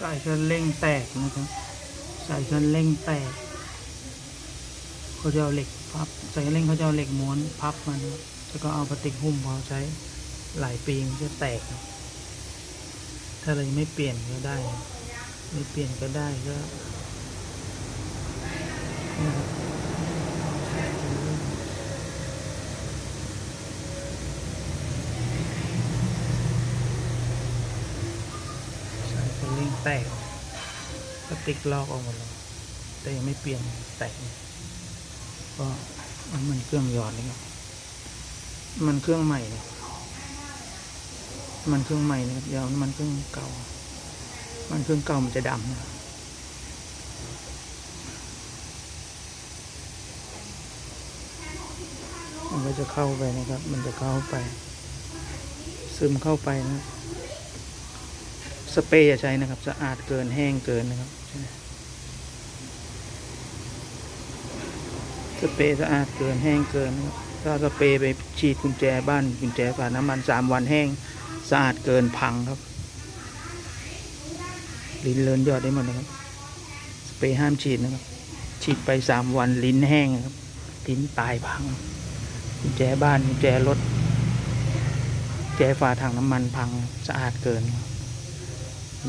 สายคันเร่งแตกนะครับสายคันเร่งแตกเขาจะเอาเหล็กพับสายคันเร่งเขาจะเอาเหล็กม้วนพับมันแล้วก็เอาพลาสติกหุ้มพอใช้หลายปีมันจะแตก ถ้าเรายังไม่เปลี่ยนก็ได้ ไม่เปลี่ยนก็ได้ก็นะครับสายคันเร่งแตกพลาสติกลอกออกหมดเลยแต่ยังไม่เปลี่ยนแตกก็มันเครื่องหยอดเลยครับมันเครื่องใหม่เนี่ยมันเครื่องใหม่นะครับเดี๋ยวมันเครื่องเก่า มันเครื่องเก่ามันจะดำนะมันก็จะเข้าไปนะครับ มันจะเข้าไป ซึมเข้าไปนะครับ สเปรย์อย่าใช้นะครับ สะอาดเกินแห้งเกินนะครับสเปรย์สะอาดเกินแห้งเกินนะครับถ้าสเปรย์ไปฉีดกุญแจบ้านกุญแจฝาน้ำมันสามวันแห้งสะอาดเกินพังครับลิ้นเลินยอดได้หมดนะครับ สเปรย์ห้ามฉีดนะครับ ฉีดไปสามวันลิ้นแห้งนะครับ ลิ้นตายพังกุญแจบ้านกุญแจรถกุญแจฝาถังน้ำมันพังสะอาดเกินครับ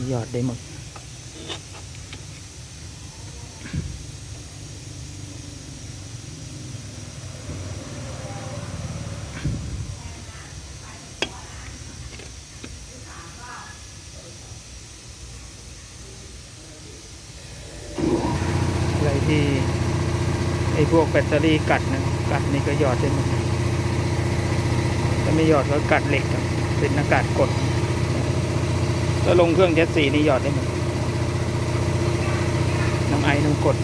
หยอดได้หมด อะไรที่ ไอ้พวกแบตเตอรี่กัดนะกัดนี่ก็หยอดได้หมดถ้าไม่หยอดก็กัดเหล็กเป็นอากาศกด ถ้วลงเครื่องเจ็ตสีนี่หยอดได้หมดน้ำไอ้น้ำกด